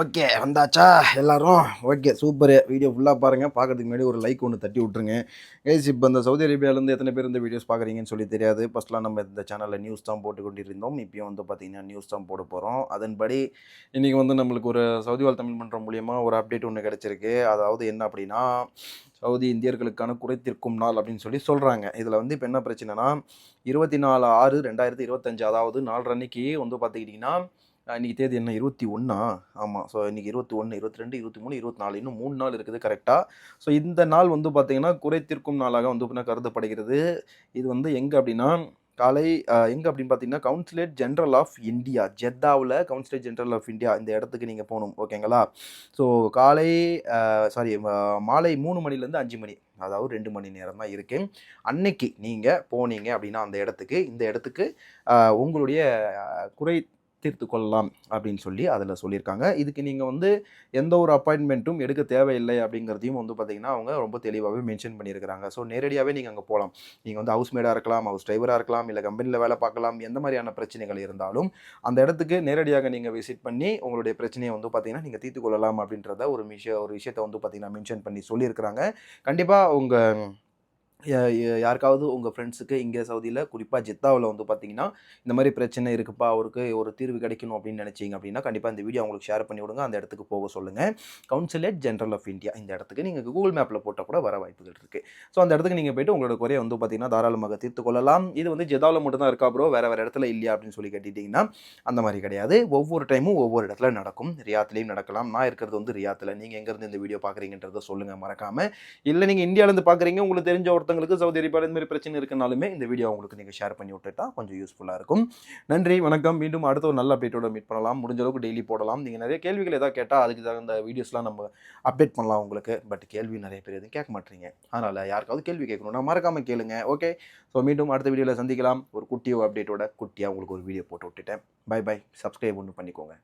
Okay வந்தாச்சா? எல்லாரும்? Okay super. Video ஃபுல்லாக பாருங்கள் பார்க்கறதுக்கு முன்னாடி ஒரு லைக் ஒன்று தட்டி விட்ருங்க கைஸ் இப்போ இந்த சவுதி அரேபியாவிலேருந்து எத்தனை பேர் இந்த வீடியோஸ் பார்க்குறீங்கன்னு சொல்லி தெரியாது. ஃபஸ்ட்லாம் நம்ம இந்த சேனலில் நியூஸ் தான் போட்டு கொண்டிருந்தோம். இப்போயும் வந்து பார்த்திங்கன்னா நியூஸ் தான் போட போகிறோம் அதன்படி இன்றைக்கி வந்து நம்மளுக்கு ஒரு சவுதி வாழ் தமிழ் மன்றம் மூலியமாக ஒரு அப்டேட் ஒன்று கிடச்சிருக்கு. அதாவது என்ன அப்படின்னா சவுதி இந்தியர்களுக்கான குறைத்திருக்கும் நாள் அப்படின்னு சொல்லி சொல்கிறாங்க இதில் வந்து இப்போ என்ன பிரச்சனைனா இருபத்தி நாலு ஆறு ரெண்டாயிரத்தி இருபத்தஞ்சு அதாவது நாலு அன்னைக்கு வந்து பார்த்துக்கிட்டிங்கன்னா இன்றைக்கி தேதி என்ன இருபத்தி ஒன்றா ஆமாம் ஸோ இன்றைக்கி இருபத்தி ஒன்று இருபத்தி ரெண்டு இருபத்தி மூணு இருபத்தி நாலு. இன்னும் மூணு நாள் இருக்குது கரெக்டாக ஸோ இந்த நாள் வந்து பார்த்திங்கன்னா குறைத்திருக்கும் நாளாக வந்து அப்படின்னா கருதப்படுகிறது. இது வந்து எங்கே அப்படின்னா காலை எங்கே அப்படின்னு பார்த்தீங்கன்னா கவுன்சிலேட் ஜென்ரல் ஆஃப் இந்தியா ஜெத்தாவில் கவுன்சிலேட் ஜென்ரல் ஆஃப் இந்தியா இந்த இடத்துக்கு நீங்கள் போகணும் ஓகேங்களா? ஸோ காலை சாரி மாலை மூணு மணிலேருந்து அஞ்சு மணி. அதாவது ரெண்டு மணி நேரம் தான் இருக்குது அன்னைக்கு நீங்கள் போனீங்க அப்படின்னா அந்த இடத்துக்கு இந்த இடத்துக்கு உங்களுடைய குறை தீர்த்து கொள்ளலாம் அப்படின்னு சொல்லி அதில் சொல்லியிருக்காங்க. இதுக்கு நீங்கள் வந்து எந்த ஒரு அப்பாயின்மெண்ட்டும் எடுக்க தேவையில்லை அப்படிங்கிறதையும் வந்து பார்த்தீங்கன்னா அவங்க ரொம்ப தெளிவாகவே மென்ஷன் பண்ணியிருக்கிறாங்க. ஸோ நேரடியாகவே நீங்கள் அங்கே போகலாம் நீங்கள் வந்து ஹவுஸ் மேடாக இருக்கலாம் ஹவுஸ் டிரைவராக இருக்கலாம் இல்லை கம்பெனியில் வேலை பார்க்கலாம் எந்த மாதிரியான பிரச்சனைகள் இருந்தாலும் அந்த இடத்துக்கு நேரடியாக நீங்கள் விசிட் பண்ணி உங்களுடைய பிரச்சனையை வந்து பார்த்தீங்கன்னா நீங்கள் தீர்த்து கொள்ளலாம் அப்படின்றத ஒரு விஷயம் ஒரு விஷயத்தை வந்து பார்த்தீங்கன்னா மென்ஷன் பண்ணி சொல்லியிருக்கிறாங்க. கண்டிப்பாக உங்கள் யாருக்காவது உங்கள் ஃப்ரெண்ட்ஸுக்கு இங்கே சவுதியில் குறிப்பாக ஜித்தாவில் வந்து பார்த்தீங்கன்னா இந்த மாதிரி பிரச்சனை இருக்குப்பா அவருக்கு ஒரு தீர்வு கிடைக்கணும் அப்படின்னு நினச்சிங்க அப்படின்னா கண்டிப்பாக இந்த வீடியோ அவங்களுக்கு ஷேர் பண்ணி விடுங்க. அந்த இடத்துக்கு போக சொல்லுங்கள் கவுன்சிலேட் ஜென்ரல் ஆஃப் இந்தியா இந்த இடத்துக்கு நீங்கள் கூகுள் மேப்பில் போட்டால் கூட வர வாய்ப்புகள் இருக்குது ஸோ அந்த இடத்துக்கு நீங்கள் போயிட்டு உங்களோட குறையை வந்து பார்த்தீங்கன்னா தாராளமாக தீர்த்து கொள்ளலாம். இது வந்து ஜெதாவில் மட்டும் தான் இருக்கா ப்ரோ வேறு வேறு இடத்துல இல்லையா அப்படின்னு சொல்லி கேட்டிட்டிங்கன்னா அந்த மாதிரி கிடையாது. ஒவ்வொரு டைமும் ஒவ்வொரு இடத்துல நடக்கும். ரியாத்துலேயும் நடக்கலாம். நான் இருக்கிறது வந்து ரியாத்தில். நீங்கள் எங்கேருந்து இந்த வீடியோ பார்க்குறீங்கன்றதை சொல்லுங்கள் மறக்காமல் இல்லை நீங்கள் இந்தியாவிலேருந்து பார்க்குறீங்க உங்களுக்கு தெரிஞ்ச ஒருத்தங்களுக்கு சவுதி அரேபியாவில் இந்த மாதிரி பிரச்சனை இருக்குனாலுமே இந்த வீடியோ உங்களுக்கு நீங்கள் ஷேர் பண்ணி விட்டுட்டா கொஞ்சம் யூஸ்ஃபுல்லாக இருக்கும். நன்றி வணக்கம். மீண்டும் அடுத்த ஒரு நல்ல அப்டேட்டோட மீட் பண்ணலாம். முடிஞ்ச அளவுக்கு டெய்லி போடலாம். நீங்கள் நிறைய கேள்விகள் ஏதாவது கேட்டால் அதுக்கு தகுந்த வீடியோஸ்லாம் நம்ம அப்டேட் பண்ணலாம் உங்களுக்கு. பட் கேள்வி நிறைய பேர் எதுவும் கேட்க மாட்டீங்க. அதனால் யாருக்காவது கேள்வி கேட்கணும்னா மறக்காமல் கேளுங்க. ஓகே ஸோ மீண்டும் அடுத்த வீடியோவில் சந்திக்கலாம். ஒரு குட்டியோ அப்டேட்டோட குட்டியாக உங்களுக்கு ஒரு வீடியோ போட்டு விட்டுட்டேன். பை பை சப்ஸ்கிரைப் ஒன்று பண்ணிக்கோங்க.